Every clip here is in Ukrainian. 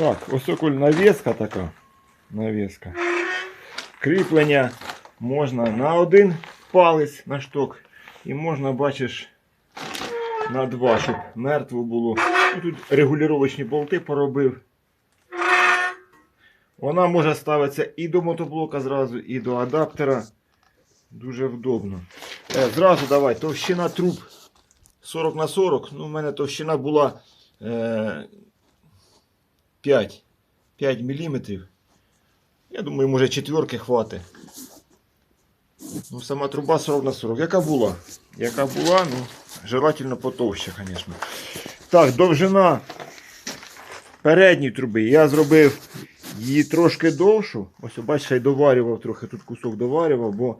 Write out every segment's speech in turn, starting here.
Так, ось околь навіска така. Навіска. Кріплення можна на один палець на шток. І можна, бачиш, на два, щоб мертво було. Тут регулювачні болти поробив. Вона може ставитися і до мотоблока зразу, і до адаптера. Дуже вдобно. Е, зразу давай, товщина труб 40 на 40. Ну, у мене товщина була е, 5, 5 мм. Я думаю, може четверки хватить. Ну, сама труба 40 на 40. Яка була? Яка була, ну, желательно потовще, звісно. Так, довжина передньої труби. Я зробив її трошки довшу. Ось, бачиш, я доварював трохи тут кусок доварював, бо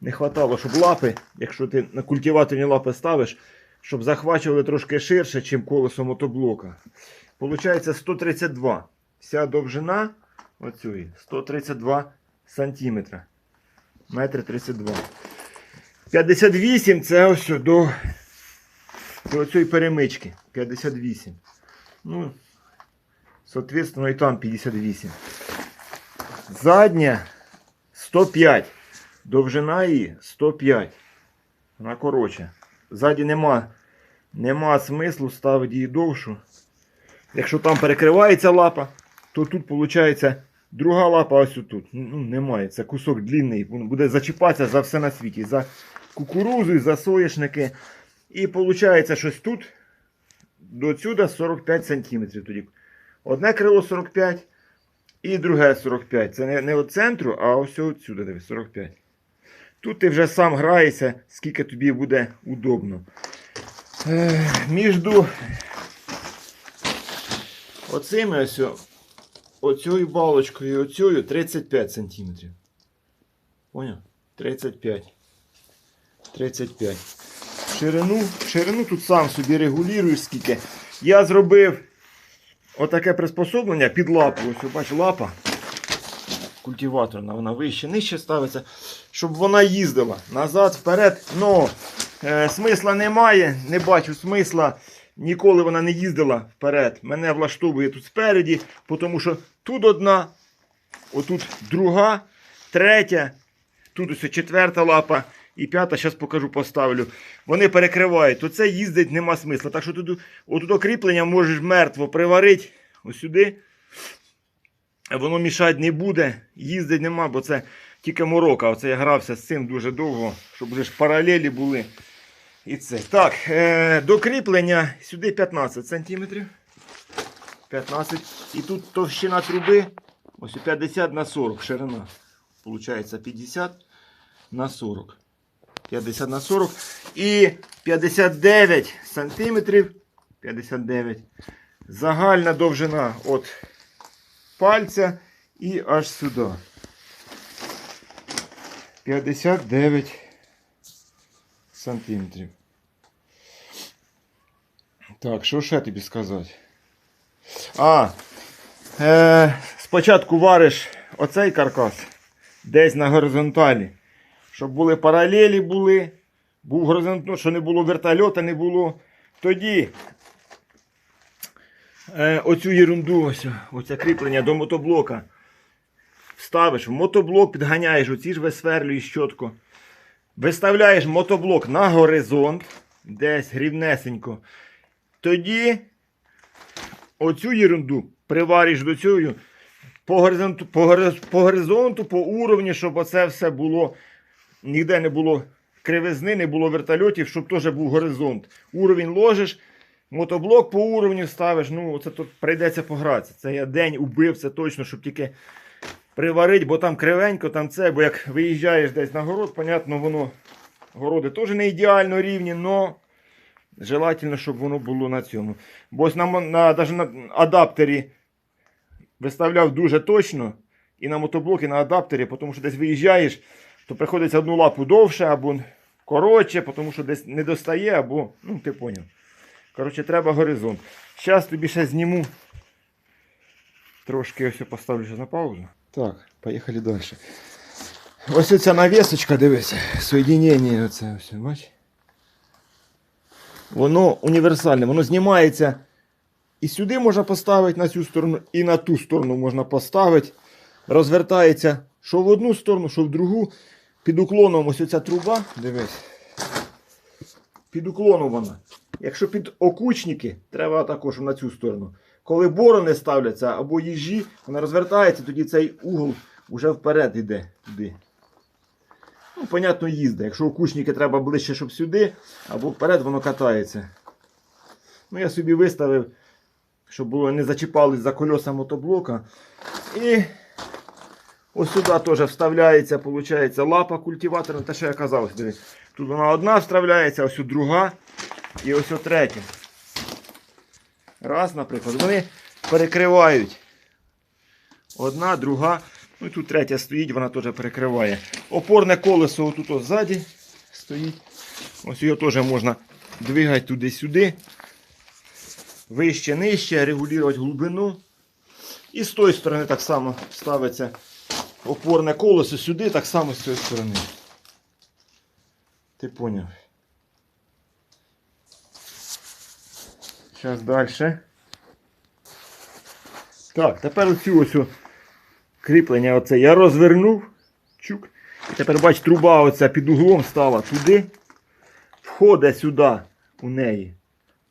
не вистачало, щоб лапи, якщо ти на культиваторні лапи ставиш, щоб захвачували трошки ширше, ніж колесо мотоблока. Получається 132. Вся довжина оцієї 132 сантиметра. Метр 32. 58 це ось до, до цієї перемички. 58. Ну, соответственно, і там 58. Задня 105. Довжина її 105. Вона коротша. Ззаді нема, нема смислу ставити її довшу. Якщо там перекривається лапа, то тут виходить друга лапа ось тут. Ну, немає. Це кусок длинний. Він буде зачіпатися за все на світі. За кукурузу, за соняшники. І виходить щось тут до сюди 45 см. Тоді. Одне крило 45 і друге 45. Це не, не від центру, а ось отсюди дивись, 45. Тут ти вже сам граєшся, скільки тобі буде удобно. Е, між оцими ось о- балочкою і оцією 35 см. Поняв? 35. 35. Ширину, ширину тут сам собі регулюєш скільки. Я зробив отаке приспособлення під лапу. Ось бач, лапа культиваторна, вона вище, нижче ставиться, щоб вона їздила назад, вперед. Ну, е, смисла немає, не бачу смисла. Ніколи вона не їздила вперед. Мене влаштовує тут спереді, тому що тут одна, отут друга, третя, тут ось четверта лапа і п'ята, зараз покажу, поставлю. Вони перекривають, то це їздить нема смисла. Так що тут отут окріплення можеш мертво приварити ось сюди. Воно мішати не буде, їздить нема, бо це тільки морока. Оце я грався з цим дуже довго, щоб вже ж паралелі були. І це. Так, е, до сюди 15 см. 15. І тут товщина труби ось 50 на 40 ширина. Получається 50 на 40. 50 на 40. І 59 сантиметрів. 59. Загальна довжина от пальця і аж сюди. 59 сантиметрів. Так, що ще тобі сказати? А, е, спочатку вариш оцей каркас десь на горизонталі. Щоб були паралелі були, був горизонтал, що не було вертольота, не було. Тоді е, оцю ерунду, ось, оце кріплення до мотоблока. Ставиш в мотоблок, підганяєш, оці ж висверлюєш чітко. Виставляєш мотоблок на горизонт, десь рівнесенько. Тоді оцю ерунду привариш до цього по горизонту, по, по горизонту, по уровні, щоб оце все було, ніде не було кривизни, не було вертольотів, щоб теж був горизонт. Уровень ложиш, мотоблок по уровню ставиш. Ну, це тут прийдеться погратися. Це я день убив, це точно, щоб тільки приварити, бо там кривенько, там це, бо як виїжджаєш десь на город, понятно, воно городи теж не ідеально рівні, але желательно, щоб воно було на цьому. Бо ось на, на, даже на адаптері виставляв дуже точно і на мотоблок, і на адаптері, тому що десь виїжджаєш, то приходиться одну лапу довше або коротше, тому що десь не достає, або, ну, ти поняв. Коротше, треба горизонт. Зараз тобі ще зніму. Трошки ось поставлю ще на паузу. Так, поїхали далі. Ось оця навісочка, дивись, соєдинення оце ось, бач? Воно універсальне, воно знімається І сюди можна поставити на цю сторону, і на ту сторону можна поставити. Розвертається що в одну сторону, що в другу. Під уклоном ось оця труба. Дивись. Під уклоном вона. Якщо під окучники, треба також на цю сторону. Коли борони ставляться або їжі, вона розвертається, тоді цей угол вже вперед йде туди. Ну, понятно, їздить. Якщо окучники треба ближче, щоб сюди, або вперед воно катається. Ну, я собі виставив, щоб було не зачіпались за колеса мотоблока. І ось сюди теж вставляється, виходить, лапа культиватора. Те, що я казав, дивись. Тут вона одна вставляється, ось друга і ось третя. Раз, наприклад, вони перекривають. Одна, друга. Ну і тут третя стоїть, вона теж перекриває. Опорне колесо отут ось ззаді стоїть. Ось його теж можна двигати туди-сюди. Вище, нижче, регулювати глибину. І з тої сторони так само ставиться опорне колесо сюди, так само з цієї сторони. Ти поняв? Зараз далі. Так, тепер оцю ось кріплення оце я розвернув. Чук. Тепер бач, труба оця під углом стала туди. Входить сюди у неї.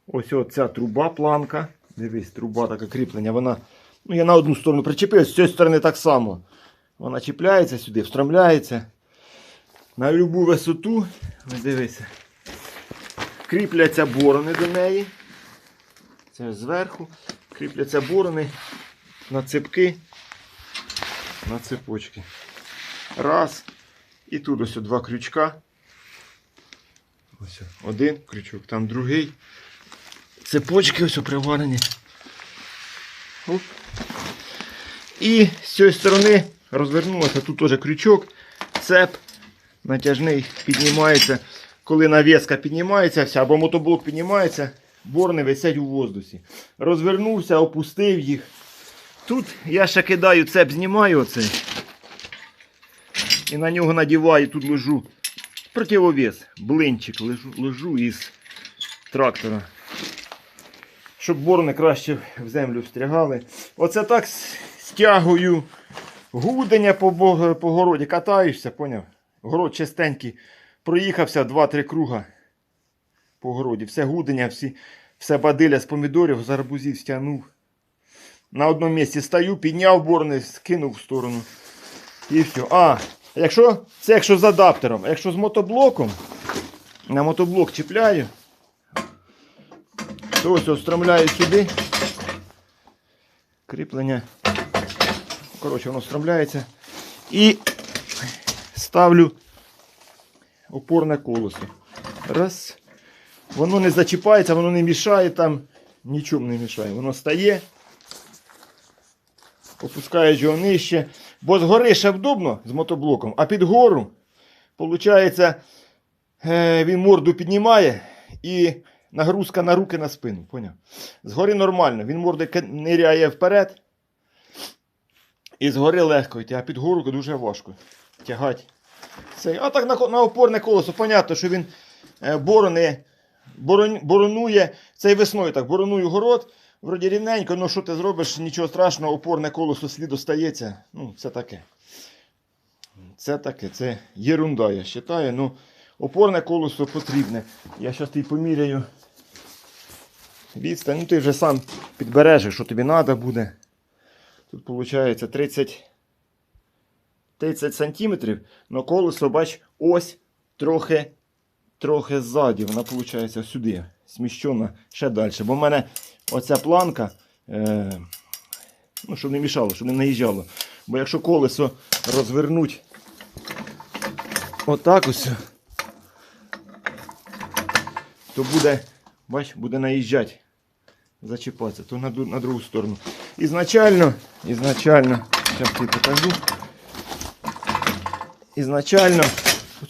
Ось оця труба планка. Дивись, труба таке кріплення. Вона. Ну, я на одну сторону причепив, з цієї сторони так само. Вона чіпляється сюди, встромляється. На любу висоту. Дивися. Кріпляться борони до неї. Це зверху. Кріпляться борони на цепки. На цепочки. Раз. І тут ось два крючка. Ось один крючок, там другий. Цепочки ось приварені. Оп. І з цієї сторони розвернулося. Тут теж крючок, цеп натяжний піднімається. Коли навіска піднімається, вся, або мотоблок піднімається, борни висять у воздусі. Розвернувся, опустив їх. Тут я ще кидаю цеп, знімаю оцей. І на нього надіваю, тут лежу противовес, блинчик лежу, лежу із трактора. Щоб борони краще в землю встрягали. Оце так стягую гудення по, по городі. Катаєшся, поняв? Город чистенький. Проїхався 2-3 круга по городі. Все гудення, всі, все бадиля з помідорів, з арбузів стягнув. На одному місці стою, підняв борони, скинув в сторону. І все. А, якщо, це якщо з адаптером. Якщо з мотоблоком, на мотоблок чіпляю, то ось встромляю сюди. Кріплення. Коротше, воно встромляється. І ставлю опорне колесо. Раз. Воно не зачіпається, воно не мішає там, нічому не мішає. Воно стає. Опускаєш його нижче. Бо згори ще вдобно з мотоблоком, а під гору, виходить, е, він морду піднімає і нагрузка на руки на спину. Поняв? Згори нормально, він мордою ки- ниряє вперед. І згори легко йти, а під гору дуже важко тягати. Це. А так на, на опорне колесо, понятно, що він е, борони, борон, боронує цей весною так, боронує город. Вроді рівненько, ну що ти зробиш, нічого страшного, опорне колесо слід остається. Ну, це таке. Це таке, це єрунда, я вважаю. Ну, опорне колесо потрібне. Я зараз тобі поміряю відстань. Ну, ти вже сам підбереш, що тобі треба буде. Тут виходить 30, 30 сантиметрів, але колесо, бач, ось трохи, трохи ззаді. Вона виходить сюди, сміщена ще далі. Бо в мене оця планка, е, ну, щоб не мішало, щоб не наїжджало. Бо якщо колесо розвернуть отак ось, то буде, бач, буде наїжджати, зачіпатися, то на, на другу сторону. Ізначально, ізначально, зараз тобі покажу. Ізначально,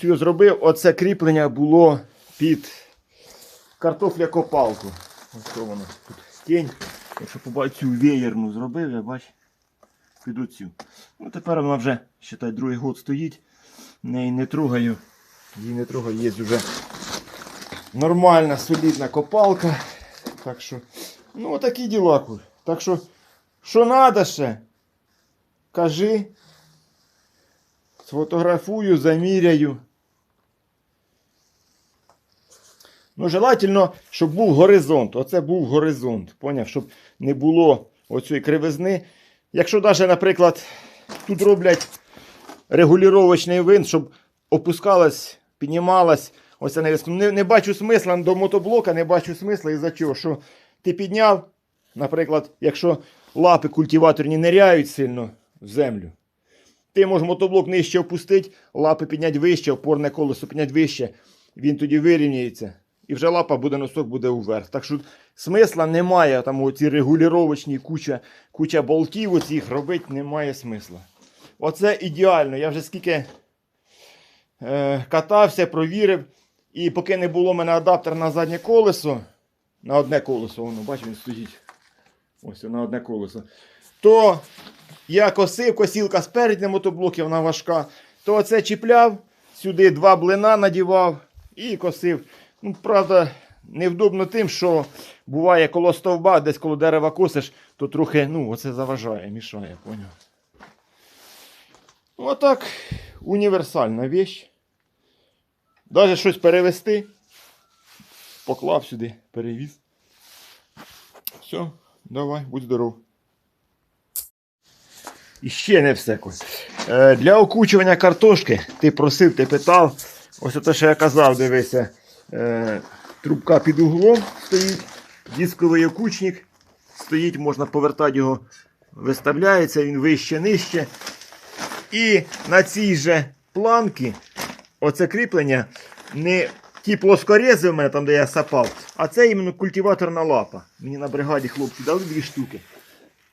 я зробив, оце кріплення було під картопля копалку. Ось що воно тут тінь. Якщо побачу цю веєрну зробив, я бач, під оцю. Ну тепер вона вже, считай, другий год стоїть. Неї не трогаю. Її не трогаю, є вже нормальна, солідна копалка. Так що Ну, такі діла. Так що, що надо ще? Кажи. Сфотографую, заміряю. Ну, желательно, щоб був горизонт. Оце був горизонт. Поняв, щоб не було оцієї кривизни. Якщо навіть, наприклад, тут роблять регулювачний винт, щоб опускалась, піднімалась. Ось це. Не, не бачу смисла до мотоблока, не бачу смисла із-за чого. Що ти підняв, наприклад, якщо лапи культиваторні ниряють сильно в землю, ти можеш мотоблок нижче опустити, лапи підняти вище, опорне колесо підняти вище, він тоді вирівняється. І вже лапа буде носок буде вверх. Так що смисла немає. Там оці регулювачні куча, куча болтів оцих робити немає смисла. Оце ідеально. Я вже скільки е, катався, провірив. І поки не було в мене адаптер на заднє колесо, на одне колесо, воно, бачиш, він стоїть. Ось на одне колесо. То я косив, косілка спереді на мотоблокі, вона важка. То оце чіпляв, сюди два блина надівав і косив. Ну, правда, невдобно тим, що буває коло стовба, десь коло дерева косиш, то трохи, ну, оце заважає, мішає, поняв. Отак, універсальна вещь. Даже щось перевести. Поклав сюди, перевіз. Все, давай, будь здоров. І ще не все. Е, для окучування картошки ти просив, ти питав. Ось те, що я казав, дивися. Е, трубка під углом стоїть, дисковий окучник стоїть, можна повертати його, виставляється, він вище, нижче. І на цій же планці оце кріплення не ті плоскорези в мене, там де я сапав, а це іменно культиваторна лапа. Мені на бригаді хлопці дали дві штуки.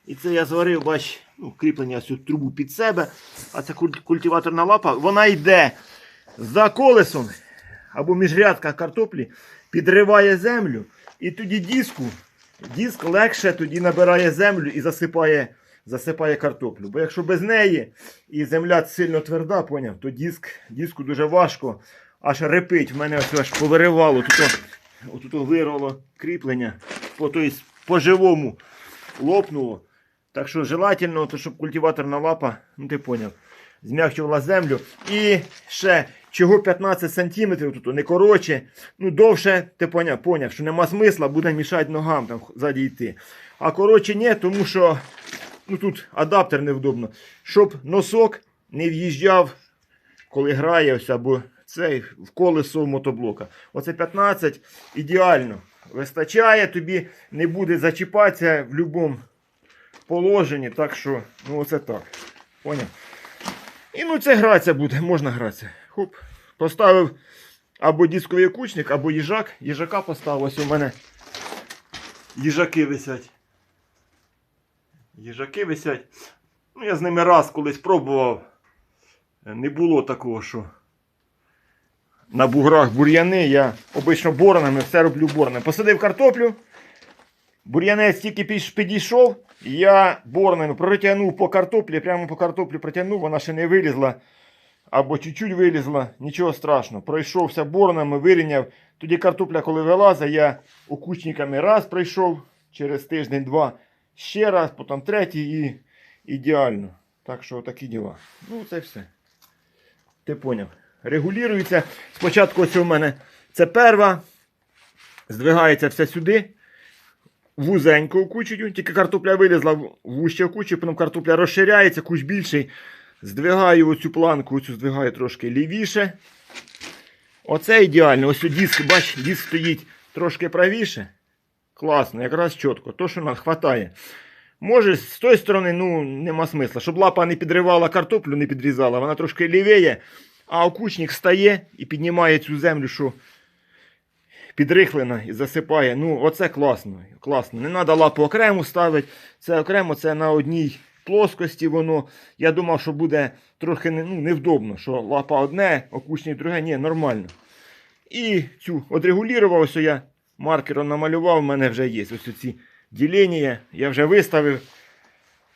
І це я зварив, бач, ну, кріплення цю трубу під себе. А куль- культиваторна лапа, вона йде за колесом або міжрядка картоплі, підриває землю. І тоді диску, диск легше тоді набирає землю і засипає, засипає картоплю. Бо якщо без неї і земля сильно тверда, поняв, то диск, диску дуже важко аж репить. В мене ось аж повиривало, тут, тут вирвало кріплення, по, тобто, по-живому лопнуло. Так що желательно, то, щоб культиваторна лапа, ну ти поняв, змягчувала землю. І ще чого 15 см тут не коротше, ну довше, ти поняв, поняв, що нема смисла, буде мішати ногам там ззаді йти. А коротше ні, тому що ну тут адаптер невдобно, щоб носок не в'їжджав, коли грає ось або цей в колесо мотоблока. Оце 15 ідеально. Вистачає, тобі не буде зачіпатися в будь-якому положенні. Так що, ну оце так. Поняв? І ну це гратися буде, можна гратися. Хоп. Поставив або дисковий кучник, або їжак. Їжака поставив. Ось у мене їжаки висять. Їжаки висять. Ну, я з ними раз колись пробував. Не було такого, що на буграх бур'яни. Я обично боронами все роблю боронами. Посадив картоплю. Бур'янець тільки підійшов, я борнами протягнув по картоплі, прямо по картоплі протягнув, вона ще не вилізла. Або чуть-чуть вилізла, нічого страшного. Пройшовся борнами, вирівняв. Тоді картопля, коли вилазить, я окучниками раз пройшов, через тиждень-два ще раз, потім третій і ідеально. Так що такі діла. Ну, це все. Ти поняв. Регулюється. Спочатку ось у мене це перва. Здвигається все сюди вузенько кучу, тільки картопля вилізла в вуще кучу, потім картопля розширяється, куч більший. Здвигаю оцю планку, оцю здвигаю трошки лівіше. Оце ідеально. Ось диск, бач, диск стоїть трошки правіше. Класно, якраз чітко. То, що нам хватає. Може, з тої сторони, ну, нема смисла. Щоб лапа не підривала картоплю, не підрізала, вона трошки лівіє, а окучник стає і піднімає цю землю, що підрихлена і засипає. Ну, оце класно. класно. Не треба лапу окремо ставити. Це окремо, це на одній плоскості воно. Я думав, що буде трохи ну, невдобно, що лапа одне, окучник друге. Ні, нормально. І цю отрегулював, я маркером намалював, в мене вже є. Ось ці ділення. Я вже виставив.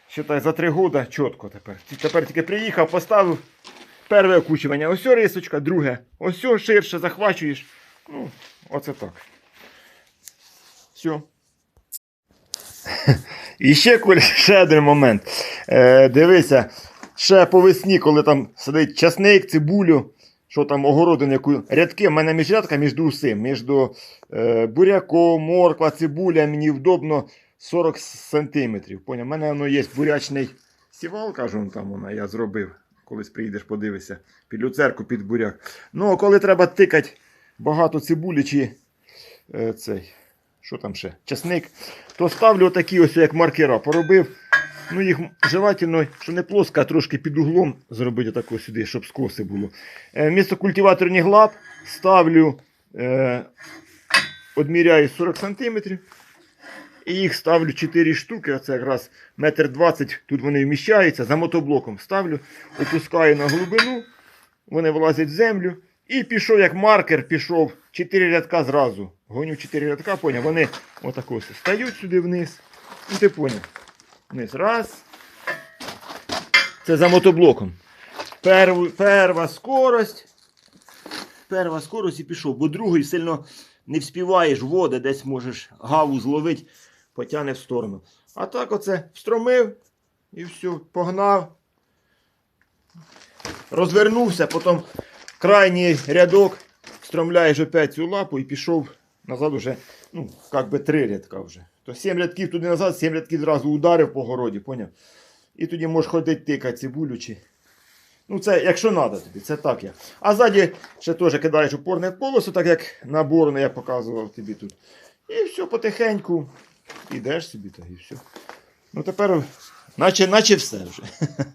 Считай, за три роки чітко тепер. Тепер тільки приїхав, поставив перше окучування. Ось рисочка, друге. Ось ширше захвачуєш. Ну, оце так. Все. І ще, ще один момент. Е, дивися, ще по весні, коли там сидить часник, цибулю, що там огородин, яку рядки, в мене між рядка між усім, між е, буряком, морква, цибуля, мені вдобно 40 сантиметрів. У мене воно є бурячний сівал, кажу, там вона, я зробив. Колись приїдеш, подивишся, під люцерку, під буряк. Ну, а коли треба тикати багато цибулі чи е, цей, що там ще, часник, то ставлю отакі ось як маркера. Поробив. Ну, їх желательно, що не плоско, а трошки під углом зробити тако сюди, щоб скоси було. Е, вмісто культиваторних лап ставлю, е, одміряю 40 см. І їх ставлю 4 штуки, це якраз метр 20, тут вони вміщаються, за мотоблоком ставлю, опускаю на глибину, вони влазять в землю. І пішов як маркер, пішов 4 рядка зразу. Гоню 4 рядка, поняв. Вони отако стають сюди вниз. І ти поняв. Вниз. Раз. Це за мотоблоком. Перв, перва скорость. Перва скорость і пішов, бо другий сильно не вспіваєш води, десь можеш гаву зловити, потягне в сторону. А так оце встромив і все, погнав. Розвернувся, потім крайній рядок, встромляєш опять цю лапу і пішов назад уже, ну, як би три рядка вже. То сім рядків туди назад, сім рядків зразу ударив по городі, поняв? І тоді можеш ходити тикати цибулю чи. Ну, це якщо треба тобі, це так я. А ззаді ще теж кидаєш опорне полосу, так як на борони я показував тобі тут. І все потихеньку. Ідеш собі так і все. Ну тепер, наче, наче все вже.